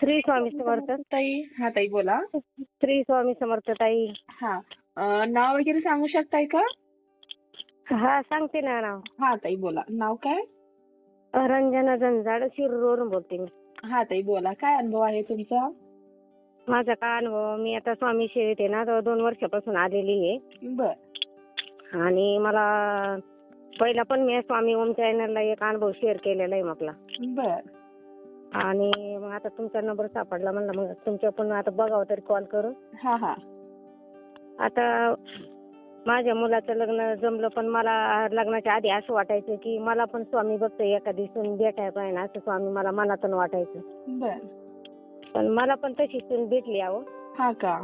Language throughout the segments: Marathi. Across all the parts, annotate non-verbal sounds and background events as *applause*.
श्री स्वामी समर्थ. ताई हा ताई बोला. श्री स्वामी समर्थ ताई. हा. अं, नाव वगैरे सांगू शकताय का? हा सांगते ना नाव. हा ताई बोला. नाव काय? रंजना जंजाड शिरूरवरून बोलते मी. हा ताई बोला. काय अनुभव आहे तुमचा? माझा का अनुभव? मी आता स्वामी सेवेत आहे ना तर दोन वर्षापासून आलेली आहे. बर. आणि मला पहिला पण मी स्वामी ओम चॅनलला एक अनुभव शेअर केलेला आहे आपला बर. आणि मग आता तुमचा नंबर सापडला म्हणलं मग तुमच्या पण आता बघावं तरी कॉल करून. हा हा. आता माझ्या मुलाचं लग्न जमलं पण मला लग्नाच्या आधी असं वाटायचं की मला पण स्वामी बघतोय एखादी सून भेटाय पाहिजे ना असं स्वामी मला मनातून वाटायचं. बर. पण मला पण तशी सून भेटली अहो. हा का.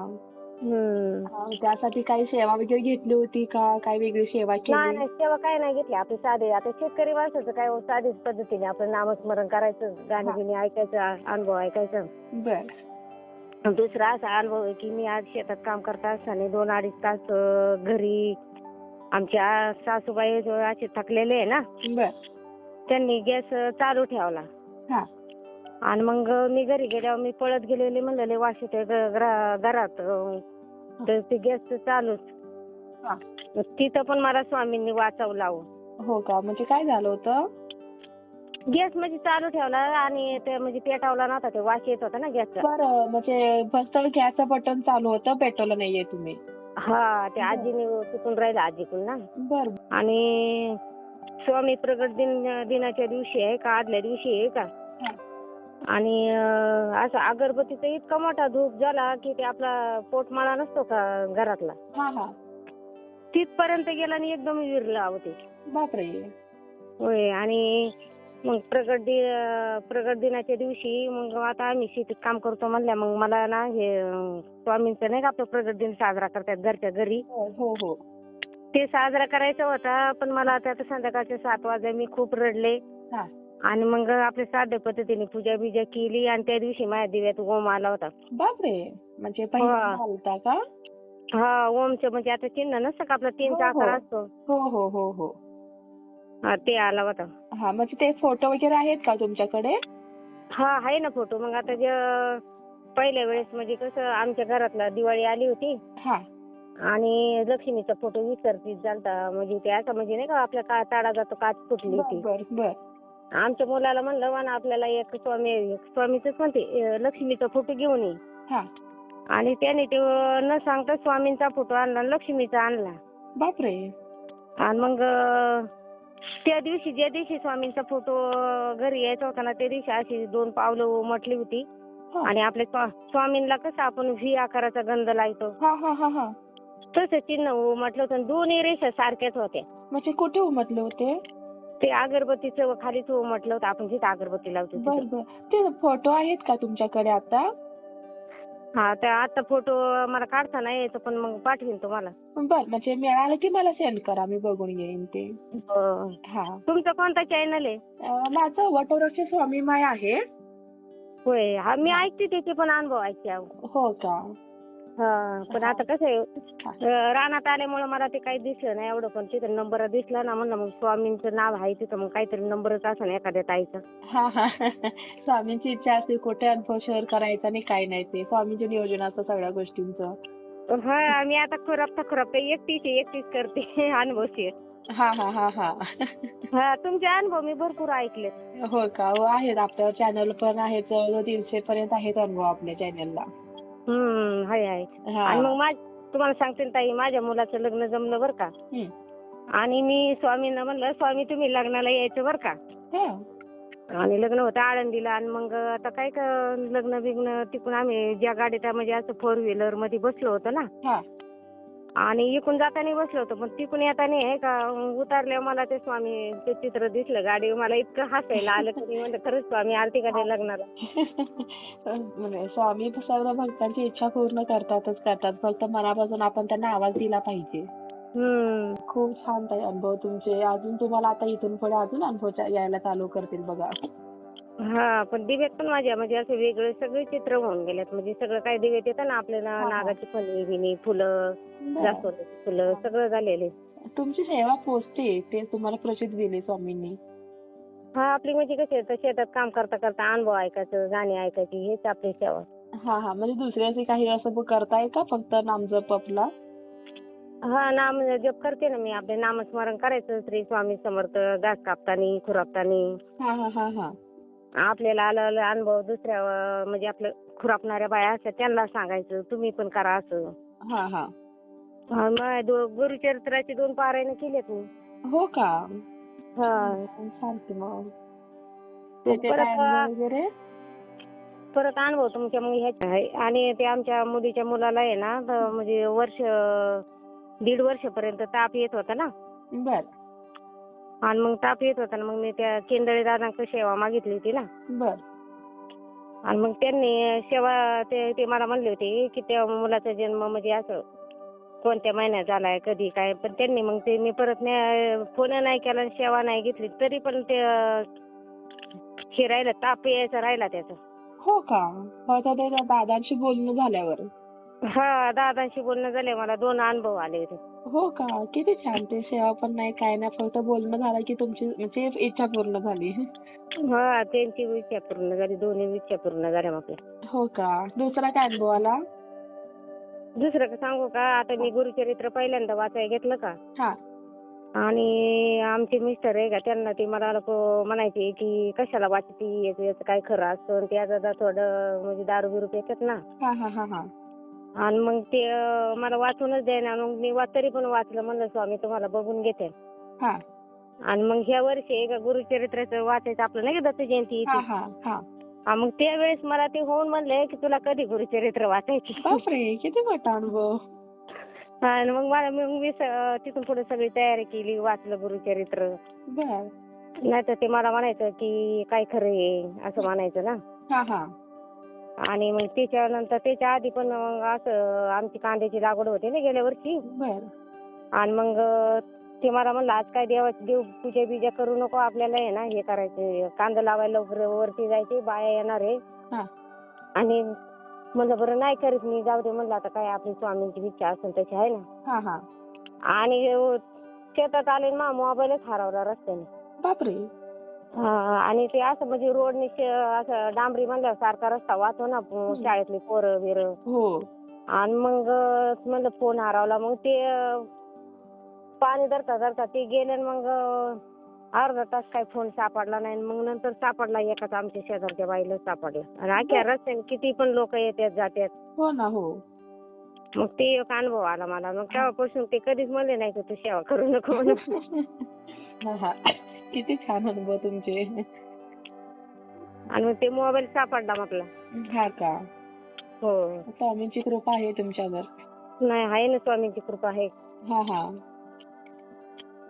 अं, त्यासाठी काही सेवा वगैरे घेतली होती का? काय वेगळी सेवा नाही केली? नाही सेवा काय नाही घेतली. आपली साधे आता शेतकरी माणसाचं काय हो, साधीच पद्धतीने आपण नामस्मरण करायचं गाणी. बिणी ऐकायचं आ- अनुभव ऐकायचं. बर. दुसरा असा अनुभव आहे की मी आज शेतात काम करत असताना दोन अडीच तास अं, घरी आमच्या सासूबाई जो असे थकलेले आहे ना बर. त्यांनी गॅस चालू ठेवला. हा. आणि मग मी घरी गेल्यावर मी पळत गेलेले म्हणलेले वाशी ते घरात तर ते गॅस चालूच. हा. तिथं पण मला स्वामींनी वाचवलं अहो. हो का? म्हणजे काय झालं होतं? गॅस म्हणजे चालू ठेवला आणि ते म्हणजे पेटावला नव्हता ते वास येत होता ना गॅसचा बरं म्हणजे फक्त गॅसचं बटन चालू होतं पेट्रोल नाहीये तुम्ही. हा ते आजीने चुकून राहिलं आजीकडून ना. बर. आणि स्वामी प्रगट दिन दिनाच्या दिवशी आहे का आदल्या दिवशी आहे का. आणि असं अगरबत्तीचा इतका मोठा धूप झाला की ते आपला पोटमाळा नसतो का घरातला? हा हा. तिथपर्यंत गेला आणि एकदम विरला अहो ते बापरे. होय आणि मग प्रगट दि प्रगट दिनाच्या दिवशी मग आता आम्ही शेतीत काम करतो म्हणल्या मग मला ना हे स्वामींचं नाही का आपलं प्रगट दिन साजरा करतात घरच्या घरी. हो हो हो. ते साजरा करायचा होता पण मला आता आता संध्याकाळचे सात वाजले मी खूप रडले. हा. आणि मग आपल्या साध्या पद्धतीने पूजा बिजा केली आणि त्या दिवशी माझ्या दिव्यात ओम आला होता. बापरे. म्हणजे हा. पहिला होता का? हा ओमचं म्हणजे आता चिन्ह नसतं का? आपला तीनचा हो, हो. आकार असतो. हो हो हो हो. हा, ते आला होता. हा म्हणजे ते फोटो वगैरे आहेत का तुमच्याकडे? हा आहे ना फोटो. मग आता जे पहिल्या वेळेस म्हणजे कसं आमच्या घरातला दिवाळी आली होती. हा. आणि लक्ष्मीचा फोटो विसर्जित झालता. म्हणजे ते असं म्हणजे नाही का आपल्या का ताडा जातो काच फुटली होती. बर बर. आमच्या मुलाला म्हणलं वाना आपल्याला एक स्वामी स्वामीच म्हणते अं, लक्ष्मीचा फोटो घेऊन ये. हा. आणि त्याने ते न सांगता स्वामींचा फोटो आणला आणि लक्ष्मीचा आणला. बापरे. आणि मग अं, त्या दिवशी ज्या दिवशी स्वामींचा फोटो घरी यायचा होता ना त्या दिवशी अशी दोन पावलं म्हटली होती. हा. आणि आपल्या स्वा- स्वामींना कसं आपण व्ही आकाराचा गंध लावतो. हा हा हा हा. तसं चिन्ह म्हटलं होतं आणि दोन्ही रेषा सारख्याच होत्या. म्हणजे कुठे उमटले होते? ते अगरबत्तीचं खालीच म्हटलं होतं आपण जिथं अगरबत्ती लावतो तिथं. बर ते फोटो आहेत का तुमच्याकडे आता? हा तर आता फोटो मला काढता नाही येतो पण मग पाठवीन तुम्हाला. बर म्हणजे मिळालं की मला सेंड करा मी बघून येईन ते. हा. तुमचा कोणता चॅनल आहे? अं, माझं वटवृक्ष स्वामी माय आहे. होय हा मी ऐकते त्याचे पण अनुभव ऐकते अहो. हो का? हा पण आता कसं आहे रानात आल्यामुळे मला ते काही दिसलं नाही एवढं पण तिथं नंबर दिसला ना म्हणलं मग स्वामींचं नाव आहे तिथं मग काहीतरी नंबरच असं एखाद्या ताईचा. हा हा स्वामींची इच्छा असते कुठे अनुभव शेअर करायचा आणि काय नाही ते. स्वामींचे नियोजन असतं सगळ्या गोष्टींचं. हा मी आता खुरपता खुरपता एकटीच एकटीच करते अनुभव शेअर हा हा हा हा. हा तुमचे अनुभव मी भरपूर ऐकलेत हो का? हो आहेत आपल्या चॅनल पण आहेत दीडशे पर्यंत आहेत अनुभव आपल्या चॅनलला हम्म हाय हाय हा आणि मग माझ तुम्हाला सांगते ना ताई माझ्या मुलाचं लग्न जमलं बरं का हम्म. आणि मी स्वामींना म्हणलं स्वामी तुम्ही लग्नाला यायचं बरं का हा. आणि लग्न होतं आळंदीला आणि मग आता काय का लग्न बिग्न तिकडून आम्ही ज्या गाडीत म्हणजे असं फोर व्हीलरमध्ये बसलो होतो ना हा. आणि इकडून जाताना बसलो होतो पण तिकडून येताना आहे का उतारल्यावर मला ते स्वामी ते चित्र दिसलं गाडी मला इतकं हसायला आलं की मी म्हणलं खरंच स्वामी आलती का ते लग्नाला? *laughs* म्हणजे स्वामी सर्व भक्तांची इच्छा पूर्ण करतातच करतात फक्त मनापासून आपण त्यांना आवाज दिला पाहिजे. हम्म. खूप छान अनुभव तुमचे. अजून तुम्हाला आता इथून पुढे अजून अनुभव यायला चालू करतील बघा. हा पण दिव्यात पण माझ्या म्हणजे असे वेगळे सगळे चित्र होऊन गेलेत. म्हणजे सगळं काय दिव्यात येतं ना आपल्याला हा. नागाची फणी बिनी फुलं जास्वंदाची फुलं सगळं झालेले तुमची सेवा पोचते ते तुम्हाला प्रसिद्धी दिली स्वामींनी. हा आपली म्हणजे कशी आहे, शेतात काम करता करता अनुभव ऐकायचं गाणी ऐकायची हेच आपली सेवा. हा हा. म्हणजे दुसऱ्याचे काही असं करताय का फक्त नामजप आपला? हा नाम जप करते ना मी. आपले नामस्मरण करायचं श्री स्वामी समर्थ घास कापतानी खुरापतानी. हा हा हा हा. आपल्याला आलेला अनुभव दुसऱ्या अं, म्हणजे आपलं खुरापणाऱ्या बाया असतात त्यांना सांगायचं तुम्ही पण करा असं. हा हा. हा, मग दो- गुरुचरित्राचे दोन पारायण केलेत मी. हो का? हा. मग. त्याचे परत, काय अनुभव वगैरे? परत अनुभव तुमच्या मग ह्याचा आहे. आणि ते आमच्या मुलीच्या मुलाला आहे ना तर म्हणजे वर्ष दीड वर्षापर्यंत ताप येत होता ना? बर. आणि मग ताप येत होता ना मग मी त्या केंदळे दादांकडे सेवा मागितली होती ना बर. आणि मग त्यांनी सेवा ते ते मला म्हणले होते की त्या मुलाचा जन्म म्हणजे असं कोणत्या महिन्यात झालाय कधी काय? पण त्यांनी मग ते मी परत फोन नाही केला आणि सेवा नाही घेतली. तरी पण ते हे राहिलं ताप यायचा राहिला त्याचा. हो का? हो तर ते त्या दादांशी बोलणं झाल्यावर. हा दादांशी बोलणं झाले मला दोन अनुभव आले होते. हो का? किती छान ते सेवा पण नाही काय नाही फक्त बोलणं झालं की तुमची म्हणजे इच्छा पूर्ण झाली. हा त्यांची इच्छा पूर्ण झाली दोन्ही इच्छा पूर्ण झाल्या आपल्या हो का? दुसरा काय अनुभव आला? दुसरं का सांगू का? आता मी गुरुचरित्र पहिल्यांदा वाचायला घेतलं का? हा. आणि आमचे मिस्टर आहे का त्यांना ते मला म्हणायचे की कशाला वाचती याचं याचं काय खरं असतं आणि त्याचं आता थोडं म्हणजे दारू बिरू पितात ना हा हा हा हा. आणि मग ते अं, मला वाचूनच द्यायना मग मी वा- तरी पण वाचलं म्हणलं स्वामी तुम्हाला बघून घेते. हा. आणि मग ह्या वर्षी एका गुरुचरित्राचं वाचायचं आपलं नाही का दत्त जयंती हा. हा हा. हा, मग त्यावेळेस मला ते होऊन म्हणले की तुला कधी गुरुचरित्र वाचायची? बापरे किती मोठा अनुभव. आणि मग मला मग मी स- तिथून पुढे सगळी तयारी केली वाचलं गुरुचरित्र. बर. नाही तर ते मला म्हणायचं की काय खरं आहे? असं म्हणायचं ना. हा हा. आणि मग त्याच्यानंतर त्याच्या आधी पण मग असं आमची कांद्याची लागवड होती ना गेल्या वर्षी. बर. आणि मग ते मला म्हणलं आज काय देवाची देव पूजा बिजा करू नको आपल्याला आहे ना हे करायचं कांदा लावायला लवकर वरती जायचे बाया येणार आहे. हा. आणि म्हणलं बरं नाही करीत मी जाऊ दे. म्हणलं आता काय आपली स्वामींची इच्छा असेल तशी आहे ना. हा हा. आणि शेतात आले मा मोबाईलच हरवला रस्त्याने. बापरे. आणि ते असं म्हणजे रोडने शे- असं डांबरी म्हणल्यावर सारखा रस्ता वाहतो ना शाळेतली पोरं बिरं. हो. आणि मग म्हणलं फोन हरवला मग ते पाणी धरता धरता ते गेले मग अर्धा तास काय फोन सापडला नाही. मग नंतर सापडला एकाच आमच्या शेजारच्या बाईला सापडला. आणि अख्ख्या रस्त्याने किती पण लोक येतात जातात. हो ना हो. मग ते एक अनुभव आला मला. मग तेव्हापासून ते कधीच म्हणले नाही की तू सेवा करू नको म्हणून. *laughs* हा. किती छान अनुभव तुमचे. आणि मग ते मोबाईल सापडला म्हटला हा का? हो. स्वामींची कृपा आहे तुमच्यावर. नाही आहे ना स्वामींची कृपा आहे. हा हा.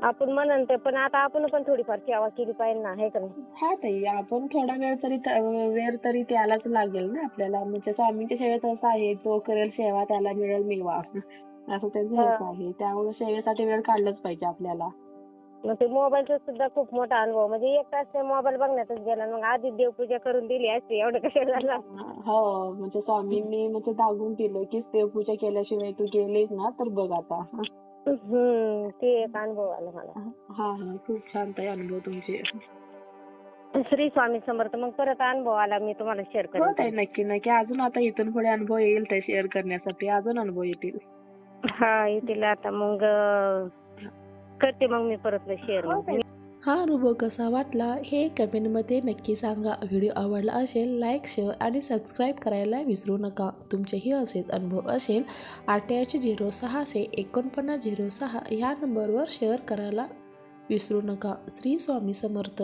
आपण म्हणन ते पण आता आपण पण थोडीफार सेवा केली पाहिजे ना आहे का नाही? हा ताई आपण थोडा वेळ तरी त- वेळ तरी त्यालाच लागेल ना आपल्याला. म्हणजे स्वामींच्या सेवेत असं आहे जो करेल सेवा त्याला मिळेल मिळवा. असं त्यांचं हेच. आहे. त्यामुळे सेवेसाठी वेळ काढलाच पाहिजे आपल्याला. मग ते मोबाईलचा सुद्धा खूप मोठा अनुभव. म्हणजे एक तास ते मोबाईल बघण्यातच गेला मग आधी देवपूजा करून दिली असती एवढं कशाला झालं हो म्हणजे स्वामींनी म्हणजे दागून दिलं की देवपूजा केल्याशिवाय तू गेलीस ना तर बघ आता. हम्म ते एक अनुभव आला मला. हा हा खूप छान ताई अनुभव तुमचे. श्री स्वामी समर्थ मग परत अनुभव आला मी तुम्हाला शेअर हो ताई करेन नक्की नक्की. अजून आता इथून पुढे अनुभव येईल ते शेअर करण्यासाठी. अजून अनुभव येतील. हा येतील आता. मग अं, करते मग मी परत शेअर हो. हा अनुभव कसा वाटला हे कमेंटमध्ये नक्की सांगा. व्हिडिओ आवडला असेल लाईक शेअर आणि सबस्क्राईब करायला विसरू नका. तुमचेही असेच अनुभव असेल अठ्ठ्याऐंशी झिरो सहाशे एकोणपन्नास झिरो सहा ह्या नंबरवर शेअर करायला विसरू नका. श्री स्वामी समर्थ.